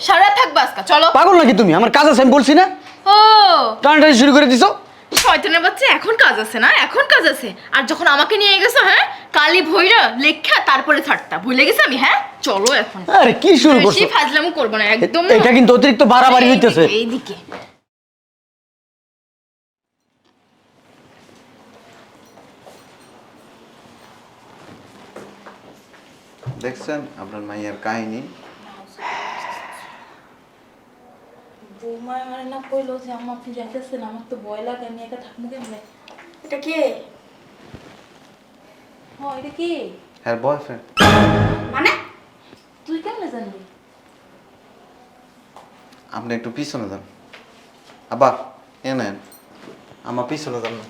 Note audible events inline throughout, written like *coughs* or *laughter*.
সারা থাকবা আজকে চলো। পাগল নাকি তুমি? আমার কাজ আছে আমি বলছি না? ও। টানাটানি শুরু করে দিছো? শয়তানের বাচ্চা এখন কাজ আছে না? এখন কাজ আছে। আর যখন আমাকে নিয়ে গেছো হ্যাঁ কালি ভৈরা লেখা তারপরে ছাড়তা। ভুলে গেছি আমি হ্যাঁ? চলো এখন। আরে কি শুরু করছ? বেশি ফাজলামো করব না একদম। এ- এটা কিন্তু অতিরিক্ত বাড়াবাড়ি হইতেছে। এইদিকে, এইদিকে। দেখছেন আপনার মাইয়ার কাহিনী। বৌমা মানে না কইলো যে আম্মা আপনি যাইতেছেন আমার তো ভয় লাগে আমি একা থাকব কেমনে? এটা কে? হ্যাঁ এটা কে? হ্যাঁ বয়ফ্রেন্ড মানে? তুই কেমনে জানবি? আপনি একটু পিছনে যান। আবার এ নেন। আমার পিছনে যান না।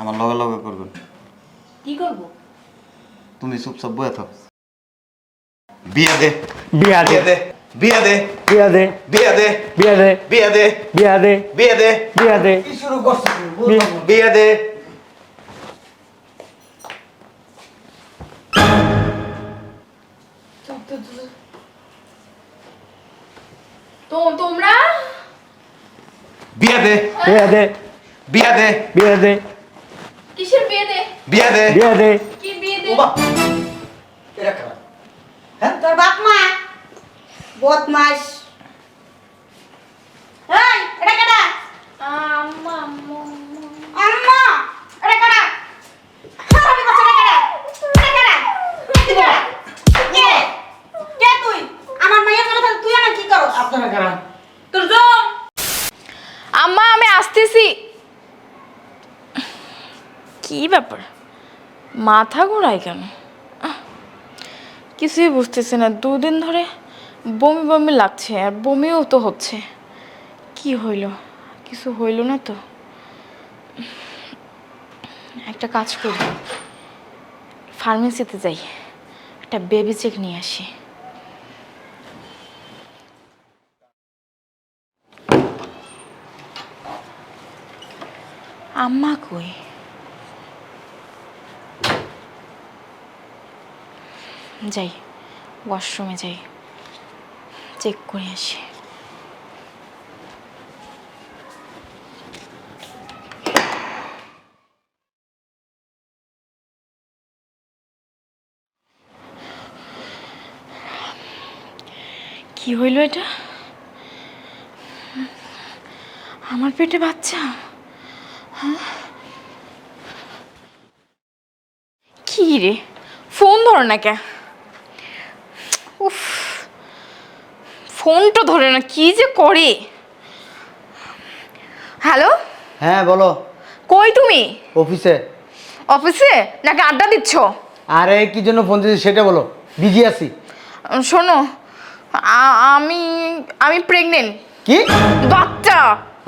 আমার লগে লগে করবেন। কি করব? তুমি চুপচাপ বয়ে থাক বিয়া দে। বিয়া দে। বিয়া দে বিয়া দে বিয়া দে বিয়া দে বিয়া দে বিয়া দে বিয়া দে বিয়া দে বিয়া- বিয়া দে তোমরা? বিয়া দে বিয়া দে বিয়া দে বিয়া দে কিসের বিয়ে দে বিয়া দে বিয়া দে কি বিয়ে দে তোর বাপ মা বদমাস এই এটা কেডা? আম্মা আম্মা আম্মা। এটা কেডা? হারামি বাচ্চা এটা কেডা? এটা কেডা? কে? কে তুই? আমার মায়ের কথা তুই আমার কি করস? আপনারা কারা? তোর জম আম্মা আমি আসতেছি। কি ব্যাপার? মাথা ঘোরায় কেন? কিছুই বুঝতেছি না। দুদিন ধরে বমি বমি লাগছে, আর বমিও তো হচ্ছে। কি হইল? কিছু হইল না তো? একটা কাজ করব ফার্মেসিতে যাই, একটা বেবি চেক নিয়ে আসি। আম্মা কই? যাই ওয়াশরুমে যাই। চেক করে আসি। কি হইল এটা? আমার পেটে বাচ্চা? কি রে? ফোন ধর না কে? ফোনটা ধরে না কি যে করে? হ্যালো হ্যাঁ বলো। কই তুমি? অফিসে। অফিসে? নাকি আড্ডা দিচ্ছ? আরে কি জন্য ফোন দিয়েছি সেটা বলো। বিজি আছি। শোনো আ- আমি আমি প্রেগনেন্ট কি? বাচ্চা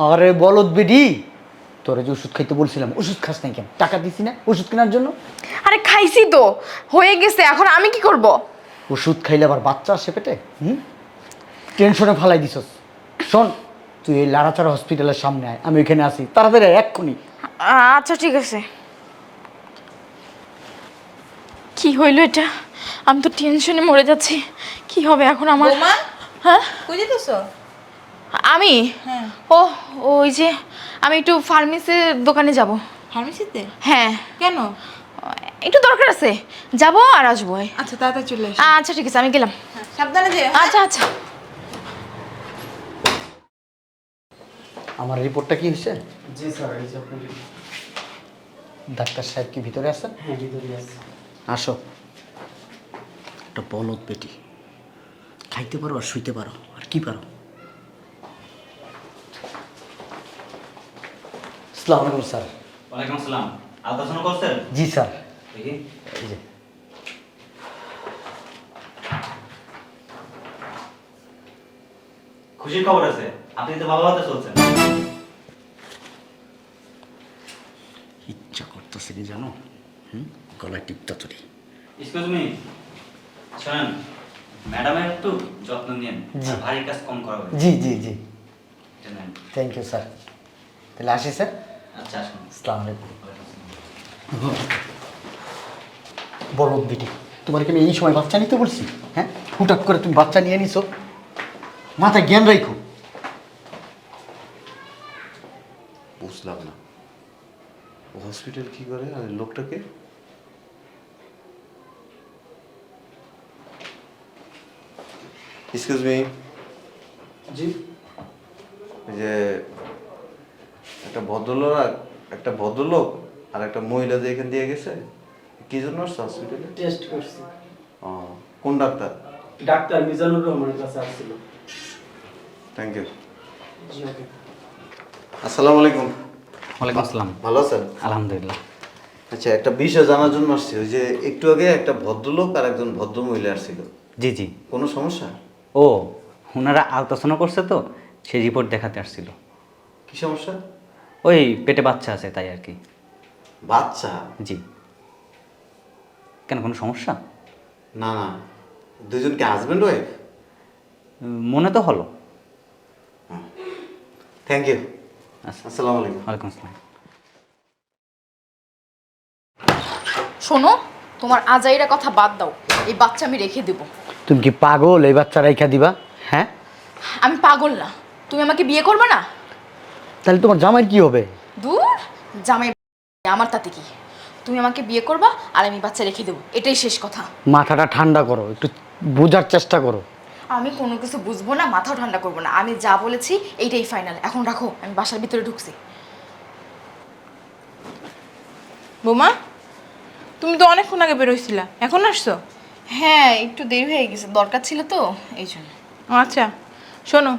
আরে বলদ বিডি তোরে যে ওষুধ খাইতে বলছিলাম ওষুধ খাস নাই কেন? টাকা দিছি না ওষুধ কেনার জন্য? আরে খাইছি তো হয়ে গেছে এখন আমি কি করব? ওষুধ খাইলে আবার বাচ্চা আসে পেটে? হুম? টেনশনে ফালাই দিছস। শোন তুই এই লাড়াচাড়া হসপিটালের সামনে আয় আমি ওইখানে আসি তাড়াতাড়ি আয়, এক্ষুনি। আচ্ছা ঠিক আছে। কি হইল এটা? আমি তো টেনশনে মরে যাচ্ছি। কি হবে এখন আমার? বৌমা হ্যাঁ? কই যেতেছ? আমি? হ্যাঁ। ও ওই যে আমি একটু ফার্মেসির দোকানে যাব। ফার্মেসিতে? হ্যাঁ। কেন? একটু দরকার আছে। যাব আর আসব আচ্ছা তাড়াতাড়ি চলে আচ্ছা ঠিক আছে আমি গেলাম। সাবধানে যে আচ্ছা আচ্ছা। আমার রিপোর্টটা কি হয়েছে? জি স্যার এই যে আপনার ডাক্তার সাহেব কি ভিতরে আছেন হ্যাঁ ভিতরে আছে। আসো। একটা বলদ বেটি। খাইতে পারো আর শুইতে পারো। আর কি পারো? আসসালামু আলাইকুম স্যার। ওয়ালাইকুম আসসালাম। আলট্রাসাউন্ড করছেন? জি স্যার। দেখি। এই যে। খুশির খবর আছে? আপনি তো বাবা হতে চলছেন। ইচ্ছা করতেছে কি জানো? হুম? গলায় টিপটা চড়ি এক্সকিউজ মি শোনেন ম্যাডামের একটু যত্ন নিন জি। ভারী কাজ কম করা হবে জি জি জি। থ্যাংক ইউ স্যার তাহলে আসি স্যার আচ্ছা আসুন। আসসালামু আলাইকুম। বলদ বেটি তোমার কি আমি এই সময় বাচ্চা নিতে বলছি? হ্যাঁ? হুটাক করে তুমি বাচ্চা নিয়ে নিছো। মাথায় জ্ঞান রাখো বুঝলাম না হসপিটাল কি করে? আর লোকটাকে? এক্সকিউজ মি জি। যে একটা ভদ্রলোক আর একটা ভদ্রলোক আর একটা মহিলা যে এখান দিয়ে গেছে কি জন্য আসছে হসপিটালে টেস্ট করছি। ও কোন ডাক্তার? ডাক্তার মিজানুর রহমানের কাছে আসছিল। থ্যাংক ইউ জি ওকে আসসালামু আলাইকুম। ওয়ালাইকুম আসসালাম। ভালো আছেন? আলহামদুলিল্লাহ। আচ্ছা একটা বিষয় জানার জন্য আসছি। ওই যে একটু আগে একটা ভদ্রলোক আর একজন ভদ্র মহিলা আসছিল। জি জি। কোনো সমস্যা? ও ওনারা আলট্রাসাউন্ড করছে তো সেই রিপোর্ট দেখাতে আসছিল। কি সমস্যা? ওই পেটে বাচ্চা আছে তাই আর কি। বাচ্চা? জি। কেন কোনো সমস্যা? না না। দুজন কি হাজব্যান্ড ওয়াইফ মনে তো হলো। থ্যাংক ইউ আসসালামু আলাইকুম। ওয়ালাইকুম আসসালাম। শোনো তোমার আজাইরা কথা বাদ দাও। এই বাচ্চা আমি রেখে দেবো। তুমি কি পাগল? এই বাচ্চা রাইখা দিবা? হ্যাঁ? আমি পাগল না। তুমি আমাকে বিয়ে করবে না? তাহলে তোমার জামাইয়ের কি হবে? দূর জামাই আমার তাতে কি? তুমি আমাকে বিয়ে করবা আর আমি বাচ্চা রেখে দেবো। এটাই শেষ কথা। মাথাটা ঠান্ডা করো একটু বোঝার চেষ্টা করো। আমি কোনো কিছু বুঝব না মাথাও ঠান্ডা করব না। আমি যা বলেছি এইটাই ফাইনাল এখন রাখো আমি বাসার ভিতরে ঢুকছি। বৌমা তুমি তো অনেকক্ষণ আগে বেরোইছিলা এখন আসছো? হ্যাঁ একটু দেরি হয়ে গেছে। দরকার ছিল তো এই জন্য। আচ্ছা। শোনো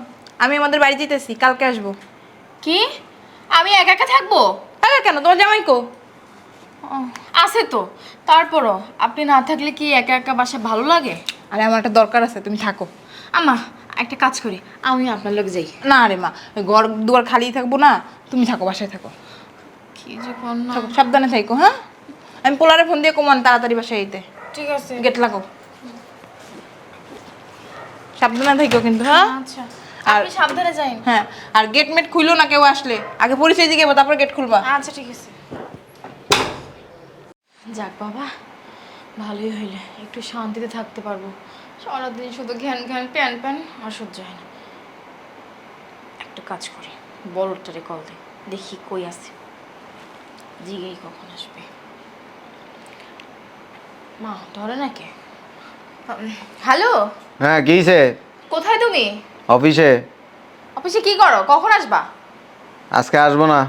আমি আমাদের বাড়ি যেতেছি কালকে আসব। কি? আমি একা একা থাকব? টাকা কেন? তোমার জামাই কো? আছে তো। তারপরও আপনি না থাকলে কি একা একা বাসা ভালো লাগে? আরে আমার একটা দরকার আছে তুমি থাকো। আমা একটা কাজ করি আমি আপনার লোক যাই। না রে মা ঘর দুয়ার খালি থাকব না তুমি থাকো বাসায় থাকো। কি যে কর না থাকো সাবধানে থাকো হ্যাঁ? আমি পোলারে ফোন দিয়ে কমান তাড়াতাড়ি বাসায় যেতে ঠিক আছে। গেট লাগো সাবধানে থাকো কিন্তু হ্যাঁ? আচ্ছা। আর- সাবধানে যাইন। হ্যাঁ আর গেট মেট খুইলো না কেউ আসলে। আগে পরিচয় দিয়ে তারপর গেট খুলবা। আচ্ছা ঠিক আছে। যাক বাবা। ভালোই হইলে একটু শান্তিতে থাকতে পারব। সারাদিন শুধু ঘ্যান ঘ্যান প্যান প্যান আর সহ্য হয় না। একটা কাজ করি বড়টারে কল দে দেখি কই আছে। জিগেই কখন আসবে। মা ধরে নাকি হ্যালো? হ্যাঁ কিছে কোথায় তুমি? অফিসে। অফিসে কি করো? কখন আসবা? আজকে আসব না।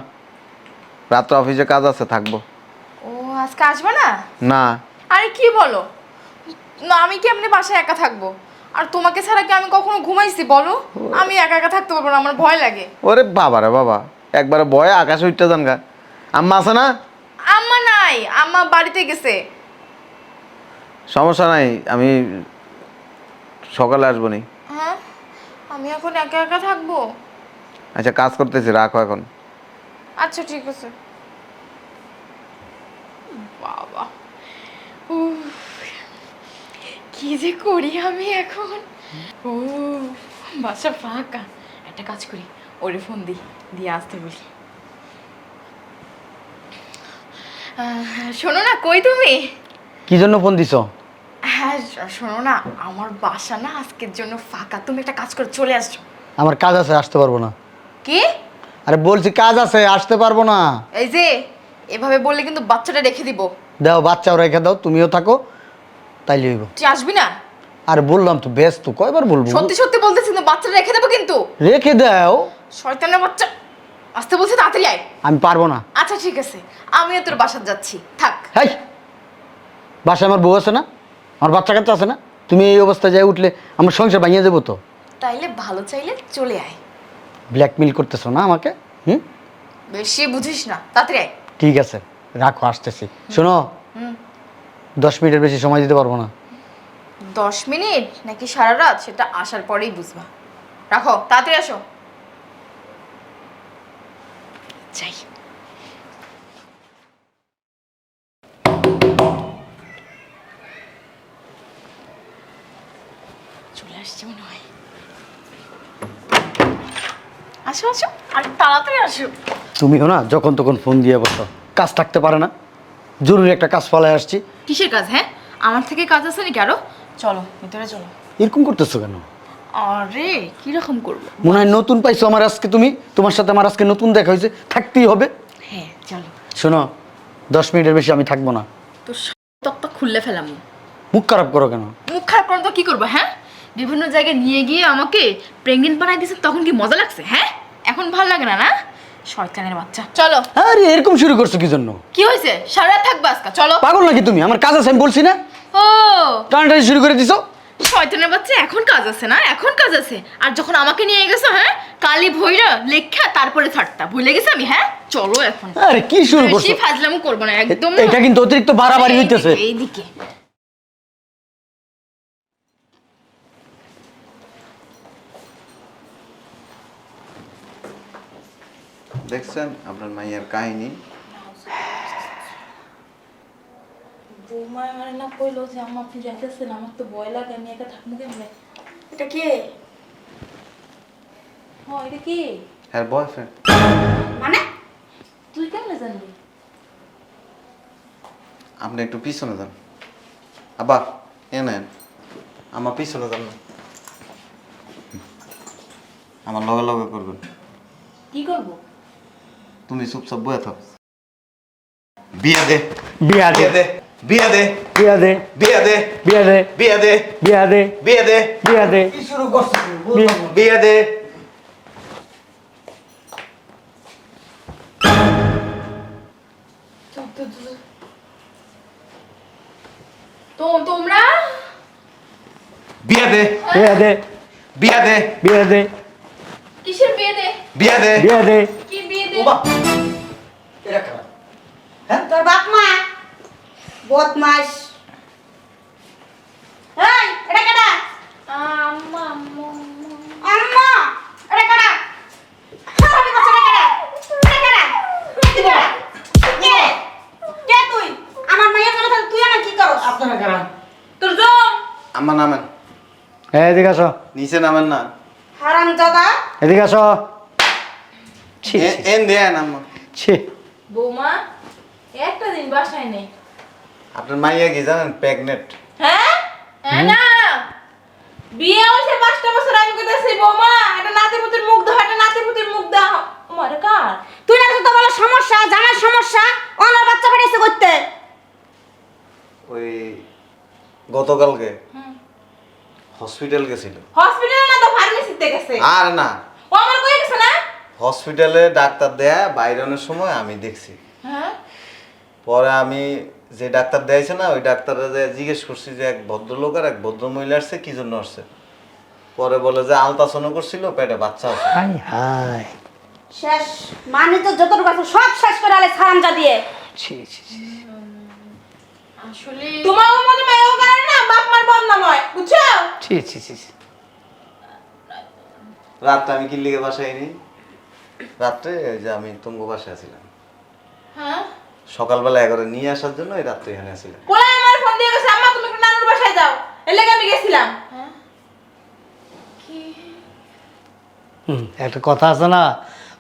রাত্রে অফিসে কাজ আছে থাকব। ও আজকে আসবে না? না। আরে কি বলো? না আমি কি এমনি বাসায় একা থাকব? আর তোমাকে ছাড়া কি আমি কখনো ঘুমাইছি বলো? আমি একা একা থাকতে পারব না আমার ভয় লাগে। ওরে বাবা রে বাবা একবারে ভয়ে আকাশ উঠতে যান গা। আম্মা আছে না? আম্মা নাই আম্মা বাড়িতে গেছে। সমস্যা নাই আমি সকালে আসব নি। হ্যাঁ? আমি এখন একা একা থাকব? আচ্ছা কাজ করতেছি রাখো এখন। আচ্ছা ঠিক আছে। বাবা। কি যে করি আমি এখন? ও বাসা ফাঁকা। একটা কাজ করি ওরে ফোন দিই দিয়ে আসতে বলি। শোনো না কই তুমি? কি জন্য ফোন দিছো? হ্যাঁ শোনো না আমার বাসা না আজকের জন্য ফাঁকা। তুমি একটা কাজ করে চলে আসছো। আমার কাজ আছে আসতে পারব না। কি? আরে বলছি কাজ আছে আসতে পারব না। এই যে এভাবে বললে কিন্তু বাচ্চাটা রেখে দিব। দাও বাচ্চাও রেখে দাও তুমিও থাকো। তাইলে হইব। তুই আসবি না? আর বললাম তো ব্যস্ত কয়বার বলব? সত্যি সত্যি বলতেছি না বাচ্চা রেখে দেবো কিন্তু। রেখে দাও। শয়তানের বাচ্চা। আসতে বলছে তাড়াতাড়ি আয়। আমি পারব না। আচ্ছা ঠিক আছে। আমিও তোর বাসার যাচ্ছি। থাক। হাই! বাসায় আমার বউ আছে না? আমার বাচ্চা কাচ্চা আছে না? তুমি এই অবস্থায় যাই উঠলে আমার সংসার ভাঙিয়ে দেবো তো? তাইলে ভালো চাইলে চলে আয়। ব্ল্যাকমেল করতেছো না আমাকে? হুম? বেশি বুঝিস না। তাড়াতাড়ি আয়। ঠিক আছে রাখো আসতেছি। শোনো? হুম। দশ মিনিটের বেশি সময় দিতে পারব না। দশ মিনিট? নাকি সারা রাত? সেটা আসার পরেই বুঝবা। রাখো তাড়াতাড়ি আসো। যাই। চলে আসছে মনে হয়। আসো আসো আর তাড়াতাড়ি আসো। তুমিও না যখন তখন ফোন দিয়ে বসো। কাজ থাকতে পারে না। জরুরি একটা কাজ ফলায় আসছি। কিসের কাজ হ্যাঁ? আমার থেকে কাজ আছে নাকি আরও? চলো ভিতরে চলো। এরকম করতেছো কেন? আরে কীরকম করব? মনে হয় নতুন পাইছো আমার আজকে তুমি। তোমার সাথে আমার আজকে নতুন দেখা হয়েছে। থাকতেই হবে। হ্যাঁ চলো। শোনো দশ মিনিটের বেশি আমি থাকব না। তো তক্তা খুললে ফেলাম। মুখ খারাপ করো কেন? মুখ খারাপ করেন তো কি করব হ্যাঁ? বিভিন্ন জায়গায় নিয়ে গিয়ে আমাকে প্রেগনেন্ট বানাই দিয়েছে তখন কি মজা লাগছে হ্যাঁ? এখন ভালো লাগে না না? শয়তানের বাচ্চা। চলো। আরে এরকম শুরু করছ কি জন্য? কি হয়েছে? সারা রাত থাকবে আজকে? চলো। পাগল নাকি তুমি? আমার কাজ আছে আমি বলছি না? ও। টানাটানি শুরু করে দিছো? শয়তানের বাচ্চা এখন কাজ আছে না? এখন কাজ আছে। আর যখন আমাকে নিয়ে গেছো হ্যাঁ? কালি ভৈরা লেখা তারপরে ছাড়তা ভুলে গেছি আমি হ্যাঁ? চলো এখন। আরে কি শুরু করছ? বেশি ফাজলামো করব না একদম এটা কিন্তু অতিরিক্ত বাড়াবাড়ি হইতেছে। এইদিকে, দেখছেন? আপনার মাইয়ার কাহিনী। বৌমায় মানে না কইলো যে আম্মা আপনি যাইতেছেন আমার তো ভয় লাগে আমি একা থাকব কেমনে? এটা কে? হ্যাঁ এটা কি? হ্যাঁ বয়ফ্রেন্ড মানে? তুই কেমনে জানবি? আপনি একটু পিছনে যান। আবার এ নেন। আমার পিছনে যান না। আমার লগে লগে করবেন। কি করব? তুমি চুপচাপ বয়ে থাকো বিয়ে দে বিয়া দে বিয়ে দে বিয়ে দে বিয়া দে বিয়ে দে বিয়া দে বিয়া দে বিয়া দে বিয়া দে বিয়া দে বিয়া দে বিয়া দে বিয়ে দে বিয়া দে বিয়া দে বিয়া দে বিয়ে দে দে কি দে তোর বাপ মা? বদমাস এই এটা আম্মা আম্মা আম্মা। এটা বাচ্চা এটা এটা কে কে? তুই? আমার মায়ের জন্য তুই আমার কি করস? আপনারা কারা? তোর জম আমার নামেন। হ্যাঁ এদিকে আসো। নিচে নামেন না। হারাম দাদা এদিকে আসো। ছি এ- এন দেন আম্মা ছি। বৌমা একটা দিন বাসায় নেই। আপনার মাইয়া কি জানেন প্রেগনেন্ট? হ্যাঁ? হ্যাঁ না। বিয়ে হয়েছে পাঁচটা বছর আমি কইতেছি বৌমা এটা নাতিপুতির মুখ দাও এটা নাতিপুতির মুখ দাও আমার কার? তুই না তো বলো সমস্যা জানার সমস্যা অনার বাচ্চা পাঠাইছে করতে। ওই গতকালকে হসপিটাল গেছিল। হসপিটালে না তো ফার্মেসিতে গেছে? আর না। ও আমার কই গেছে না হসপিটালে ডাক্তার দেয়া বাইরানোর সময় আমি দেখছি। হ্যাঁ? পরে আমি যে ডাক্তার দিয়েছে না ওই ডাক্তারে যে জিজ্ঞেস করছি যে এক ভদ্রলোক আর এক ভদ্র মহিলা আসছে কি জন্য আসছে? পরে বলে যে আলতাসনও করছিল পেটে বাচ্চা আছে। হাই হাই শেষ। মানে তো যতটুকু আছে সব শেষ করে আলে সারামজা দিয়ে। ছি ছি ছি। আসলে তোমার ও মেয়েও কারণ না বাপ মার বদনাম হয় বুঝছ? ছি ছি ছি ছি। রাতটা আমি কিল্লিকে বাসায় নি রাত্রে ওই যে আমি তুঙ্গ বাসায় আছিলাম। হ্যাঁ? সকালবেলা এগারো নিয়ে আসার জন্য ওই রাত্রে এখানে আছিলাম। পোলা আমার ফোন দিয়ে গেছে আম্মা তুমি একটু নানুর বাসায় যাও। এর লেগে আমি গেছিলাম। হুম, একটা কথা আছে না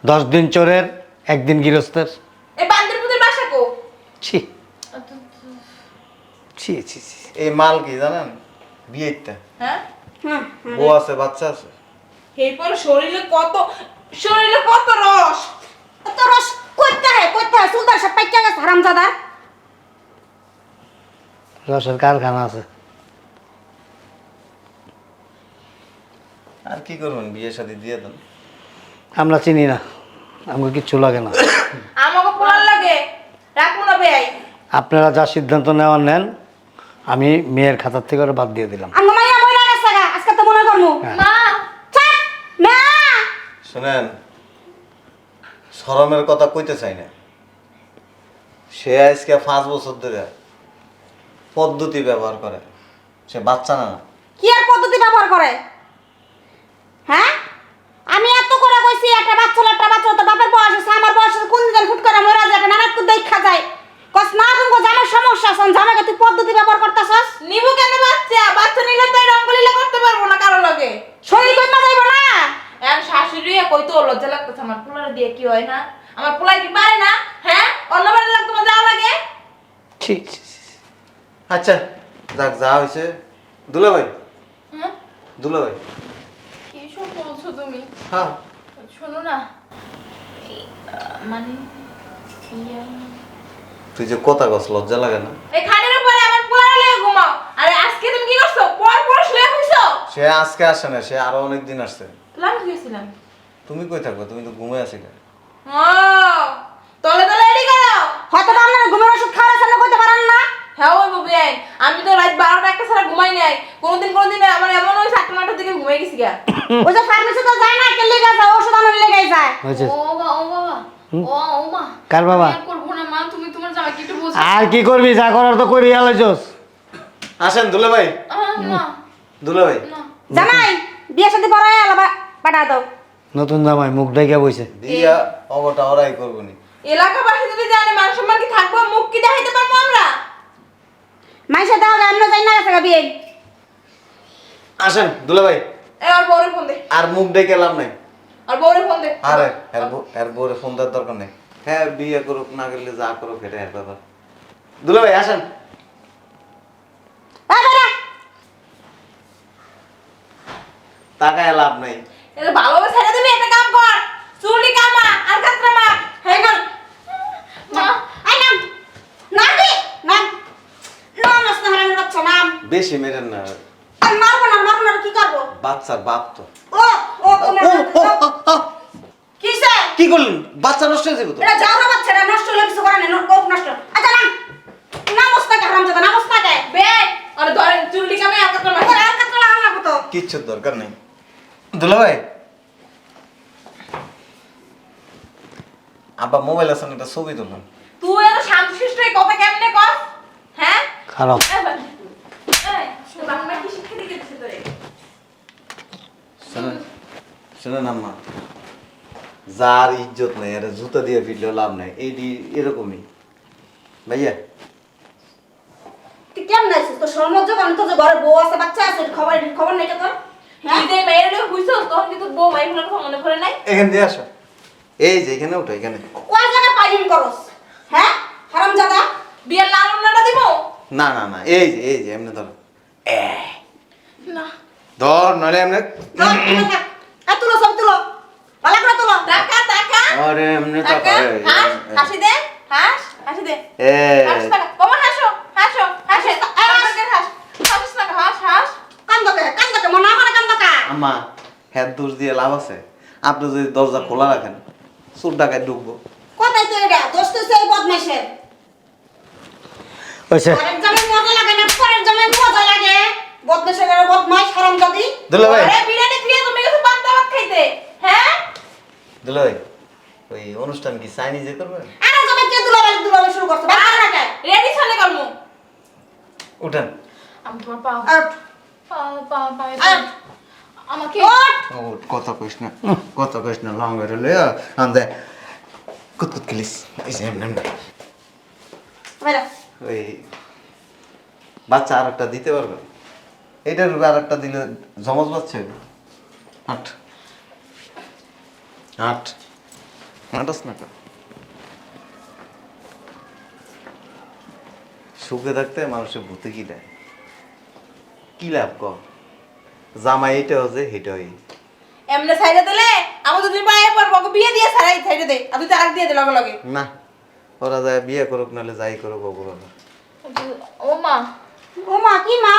দশ দিন চোরের একদিন গৃহস্থের। এই বান্দিরপুদের বাসা কো? ছি। ছি ছি ছি এই মাল কি জানেন? বিয়েটা হ্যাঁ? বউ আছে বাচ্চা আছে। এরপর শরীরে কত শরীরে কত রস? তো রস? করতে হয় করতে হয় সুলতান সব পাইকা গেছে হারামজাদা। রসের কারখানা আছে। আর কি করবেন বিয়ে শাদি দিয়ে দেন? আমরা চিনি না আমাকে কিচ্ছু লাগে না। *coughs* আমাকে পোলার লাগে। রাখব না বেয়াই আপনারা যা সিদ্ধান্ত নেওয়ার নেন আমি মেয়ের খাতার থেকে ওরা বাদ দিয়ে দিলাম। আমার মাইয়া মহিলা গেছে গা আজকে তো মনে করমু। মা না শোনেন শরমের কথা কইতে চাই না। সে আজকে পাঁচ বছর ধরে পদ্ধতি ব্যবহার করে। সে বাচ্চা না কি আর পদ্ধতি ব্যবহার করে? হ্যাঁ? আমি এত করে কইছি একটা বাচ্চা একটা বাচ্চা তো বাপের বয়স আছে আমার বয়স আছে কোন দিন ফুট করে মরা যায় নানাত কো দেখা যায়। কস না তুমি জামার সমস্যা আছে জামাকে তুই পদ্ধতি ব্যবহার করতেছস? নিবো কেন বাচ্চা? বাচ্চা নিলে তো এই রঙ্গলীলা করতে পারব না কারও লগে। শরীর কইমা যাইব না এখন শাশুড়ি কই তো লজ্জা লাগতেছে আমার। পোলার দিয়ে কি হয় না? আমার পোলাই কি পারে না? হ্যাঁ? অন্য বাড়ি লাগতে যাওয়া লাগে? ছি। আচ্ছা যাক যা হয়েছে দুলা ভাই হ্যাঁ দুলা ভাই কি সব বলছো তুমি? হ্যাঁ। শোনো না। মানে তুই যে কথা কস লজ্জা লাগে না? এই খাটের উপরে আমার পোলারে লয়ে ঘুমাও। আরে আজকে তুমি কি করছ? পর পর শুয়ে হইছো সে আজকে আসে না সে আরও অনেক দিন আসছে লাভ তুমি কই থাকবে? তুমি তো ঘুমে আছি না ও তলে তলে এডি গেল হয়তো বা আপনারা ঘুমের ওষুধ খাওয়ার সামনে করতে পারেন না। হ্যাঁ ওই ববি আমি তো রাত বারোটা একটা ছাড়া ঘুমাই নাই। কোনোদিন কোনোদিন আমার এমন ওই সাতটা নটার দিকে ঘুমাই গেছি গা। ওই যে ফার্মেসি তো যায় না কে যায় ওষুধ আনার লেগে যায়। ও বাবা ও বাবা ও ও মা। কার বাবা? না মা তুমি তোমার জামাইকে একটু বোঝা। আর কি করবি যা করার তো করি আলোচস আসেন দুলা ভাই না। দুলা ভাই না। জামাই বিয়ে সাথে পরে আলাদা পাঠা দাও। নতুন জামাই মুখ ডাইকা বইছে। দিয়া অবটা ওরাই করব নি। এলাকাবাসী যদি জানে মান সম্মান কি থাকব মুখ কি দেখাইতে পারব আমরা? মাইসে দাও আমরা যাই না গেছে বিয়ে। আসেন দুলা ভাই আর বউরে ফোন দে। আর মুখ ডেকে লাভ নাই। আর বউরে ফোন দে। আরে এর বউ- এর বউরে ফোন দেওয়ার দরকার নেই। হ্যাঁ বিয়ে করুক না করলে যা করুক এটা এর ব্যাপার। দুলা ভাই আসেন টাকায় লাভ নাই। এটা ভালোভাবে ছেড়ে দিবি একটা কাম কর। চুলি কামা আর কাতরা মা হ্যাঁ কর মা আই নাম। নাম নাম। নাম আসতে হারানোর বাচ্চা নাম। বেশি মেরেন না। আর মারবো না মারবো না কি করব? বাচ্চার বাপ তো। ও ও তোমার কিসে? কি করলেন? বাচ্চা নষ্ট হয়ে যাবে তো? এটা যাও না বাচ্চা নষ্ট হলে কিছু করে না কোক নষ্ট। আচ্ছা নাম। নামস না কে হারাম জাদা নামস না কে বেড আর ধরেন চুলি কামে আর কাতরা মা আর কত কিচ্ছুর দরকার নেই। দুলা ভাই আব্বা মোবাইল আছে না, একটা ছবি তুললাম তুই এত শান্তশিষ্ট হয়ে কথা কেমনে কর হ্যাঁ? খারাপ। এই তোর তোরে? শোনেন আম্মা। যার ইজ্জত নেই আরে জুতা দিয়ে ফিরলেও লাভ নাই এইটি এরকমই। ভাইয়া। তুই কেমন আছিস? তো সর্বজ্জ কারণ তোর যে ঘরে বউ আছে বাচ্চা আছে খবর খবর নেই তো তোর? তুই মেয়ের লোক হইছো তখন কিন্তু বউ মাই ফেলার কথা মনে পড়ে নাই? এখান দিয়ে আসো। এই যে এখানে ওঠো এখানে। ওই জায়গায় পাইন করস? হ্যাঁ? হারাম জাদা বিয়ের লাল উন্নাটা দিব? না না না এই যে এই যে এমনি ধরো। না। ধর নইলে এমনি তুলো সব তুলো। ভালো করে তুলো। টাকা টাকা। আরে এমনি টাকা হাস হাসি দে হাস হাসি দে। এ। হাস টাকা বাবা হাসে হাস হাস। হাস না হাস হাস কান্দকে কান্দকে মনে হয় আম্মা হ্যাঁ দোষ দিয়ে লাভ আছে? আপনি যদি দরজা খোলা রাখেন চোর ডাকায় ঢুকবো। কোথায় তো এটা? দোষ তো সেই বদমাইশের। হয়েছে। দুলা ভাই। হ্যাঁ? দুলা ভাই ওই অনুষ্ঠান কি চাইনিজে করবেন আরে জামাই কে দুলাবালি দুলাবালি শুরু করছে? বাদ না কে রেডি ছলে করমু। উঠেন। আমি তোমার পা পা পা আউট আমাকে ওঠ ও কথা কইস না কথা কইস না লং বেরো লইয়া আন্দে কুতকুত খেলিস। এই যে এমনি এমনি। ওই বাচ্চা আর একটা দিতে পারবে? এইটার আর একটা দিলে জমজ বাচ্চা হইবে। আট। আট। আটাস না? সুখে থাকতে মানুষের ভূতে কি দেয়? কি লাভ ক জামাই এটা হচ্ছে সেটা হই এমনে সাইডে দিলে আমি তো দুই পায়ে পড়ব ওকে বিয়ে দিয়ে সারাই সাইডে দে। আর তুই তারাক দিয়ে দে লগে লগে। না ওরা যায় বিয়ে করুক নাহলে যাই করুক ওগুলো। ও মা। ও মা কি মা?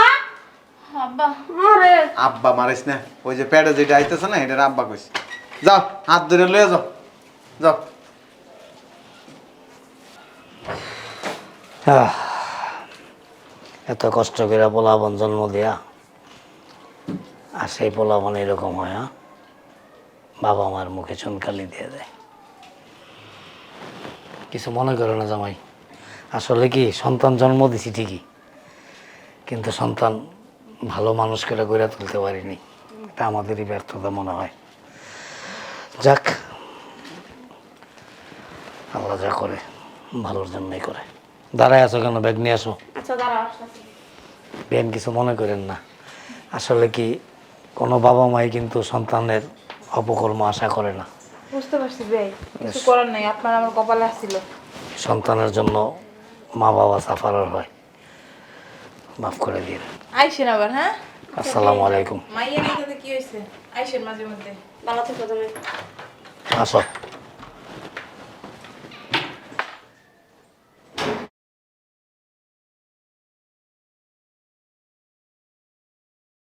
আব্বা। আরে। আব্বা মারিস না ওই যে প্যাডে যেটা আইতেছে না এটার আব্বা কইস যাও হাত ধরে লয়ে যাও যাও। আহ, এত কষ্ট করে পোলাবন জন্ম দেয়া। আর সেই পোলাবন এরকম হয় হ্যাঁ? বাবা মার মুখে চুনকালি দিয়ে দেয়। কিছু মনে করে না জামাই। আসলে কি সন্তান জন্ম দিছি ঠিকই কিন্তু সন্তান ভালো মানুষ করে গড়ে তুলতে পারিনি। এটা আমাদেরই ব্যর্থতা মনে হয়। যাক আল্লাহ যা করে ভালোর জন্যই করে। দাঁড়ায় আছো কেন? ব্যাগ নিয়ে আসো। আচ্ছা বেন কিছু মনে করেন না। আসলে কি কোনো বাবা মাই কিন্তু সন্তানের অপকর্ম আশা করে না। বুঝতে পারছি বে কিছু করার নাই আপনার আমার কপালে আসছিল। সন্তানের জন্য মা বাবা সাফার হয়। মাফ করে দিন। আইসেন আবার হ্যাঁ? আসসালামু আলাইকুম। মাইয়া নাই কি হয়েছে? আইসেন মাঝে মধ্যে। ভালো থেকো তুমি। আসো।